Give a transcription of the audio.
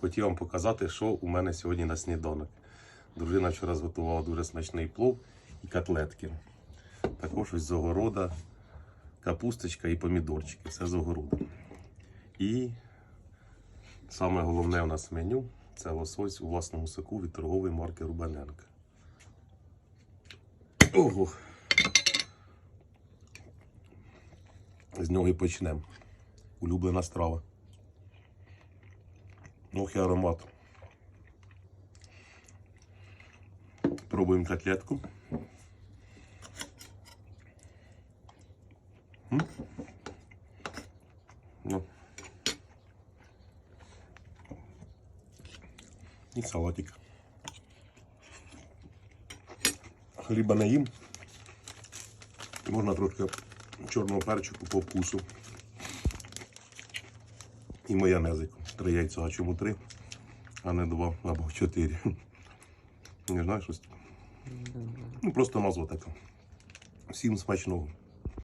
хотів вам показати, що у мене сьогодні на сніданок. Дружина вчора зготувала дуже смачний плов і котлетки. Також ось з огорода, капусточка і помідорчики. Все з огорода. І саме головне у нас меню це лосось у власному соку від торгової марки Рубаненка. Ого! З нього і почнемо. Улюблена страва. Ох і аромат. Пробуємо котлетку. М? Ну. І салатик. Хліба не їм. Можна трошки чорного перчику по вкусу. І майонезик. Три яйця, а чому три, а не два або чотири. Не знаю щось. Ну, просто назва така. Всім смачного.